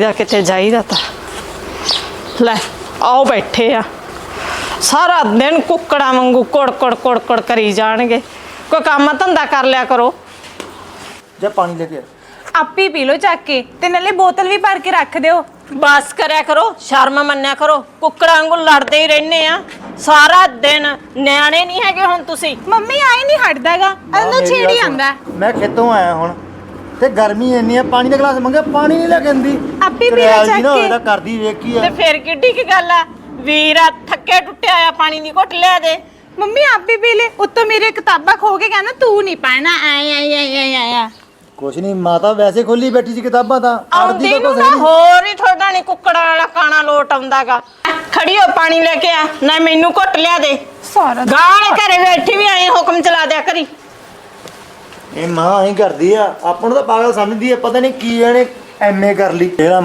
ਜਾ ਕਿਤੇ ਜਾਈਦਾ ਤਾਂ। ਲੈ ਆਓ ਬੈਠੇ ਆ। ਸਾਰਾ ਦਿਨ ਕੁੱਕੜਾਂ ਵਾਂਗੂ ਕੋੜ ਕੋੜ ਕੋੜ ਕੋੜ ਕਰੀ ਜਾਣਗੇ। ਕੋਈ ਕੰਮ ਧੰਦਾ ਕਰ ਲਿਆ ਕਰੋ। ਜਾਂ ਪਾਣੀ ਲੈ ਕੇ ਆ। ਆਪੀ ਪੀ ਲਓ ਚੱਕ ਕੇ ਤੇ ਨਾਲੇ ਬੋਤਲ ਵੀ ਭਰ ਕੇ ਰੱਖ ਦਿਓ। ਬਸ ਕਰਿਆ ਕਰੋ ਸ਼ਰਮ ਮੰਨਿਆ ਕਰੋ। ਕੁੱਕੜਾਂ ਵਾਂਗੂ ਲੜਦੇ ਹੀ ਰਹਿੰਦੇ ਆ। ਸਾਰਾ ਦਿਨ ਨਿਆਣੇ ਨਹੀਂ ਹੈਗੇ ਹੁਣ ਤੁਸੀਂ। ਮੰਮੀ ਆਈ ਨਹੀਂ ਹਟਦਾਗਾ ਅੰਦਰ ਮੇਰੀ ਛੇੜੀ ਸੁਣ। ਆਂਦਾ ਮੈਂ ਖੇਤੋਂ ਆਇਆ ਹੁਣ। ਤੇ ਗਰਮੀ ਇੰਨੀ ਆ ਪਾਣੀ ਦਾ ਗਲਾਸ ਮੰਗਿਆ ਪਾਣੀ ਨਹੀਂ ਲੈ ਕੇ ਆਂਦੀ। ਆਪੇ ਪੀ ਲੈ ਚੱਕ ਕੇ। ਤਾਂ ਕਰਦੀ ਵੇਖ ਆ। ਤੇ ਫਿਰ ਕਿੱਡੀ ਕੀ ਗੱਲ ਆ? ਵੀਰਾ ਥੱਕੇ ਟੁੱਟਿਆ ਆ ਪਾਣੀ ਦੀ ਘੁੱਟ ਲਿਆ ਦੇ। ਮੰਮੀ ਆਪੀ ਪੀ ਲੈ। ਉੱਤੋਂ ਮੇਰੇ ਕਿਤਾਬਾਂ ਖੋ ਕੇ ਕਹਿੰਦਾ ਤੂੰ ਨਹੀਂ ਪਾਣਾ। ਆਏ ਆਏ ਆਏ ਆਏ ਆਏ ਕੁਛ ਨਹੀਂ ਮਾਤਾ ਵੈਸੇ ਖੋਲੀ ਬੈਠੀ ਸੀ ਕਿਤਾਬਾਂ ਤਾਂ। ਆਉਂਦੀ ਤਾਂ ਨੂੰ ਕੁਛ ਨਹੀਂ। ਹੋਰ ਹੀ ਤੁਹਾਡਾ ਨਹੀਂ ਕੁੱਕੜਾਂ ਵਾਲਾ ਕਾਣਾ ਲੋਟ ਆਉਂਦਾਗਾ। ਖੜੀ ਹੋ ਪਾਣੀ ਲੈ ਕੇ ਆ। ਨਾ ਮੈਨੂੰ ਘੁੱਟ ਲਿਆ ਦੇ। ਸਾਰਾ। ਗਾਲ ਘਰੇ ਬੈਠੀ ਵੀ ਆਏ ਕਰੀ ਇਹ ਮਾਂ ਹੀ ਕਰਦੀ ਆ, ਆਪਾਂ ਨੂੰ ਤਾਂ ਪਾਗਲ ਸਮਝਦੀ ਆ, ਪਤਾ ਨਹੀਂ ਕੀ ਇਹਨੇ ਐਮਏ ਕਰ ਲਈ। ਇਹਦਾ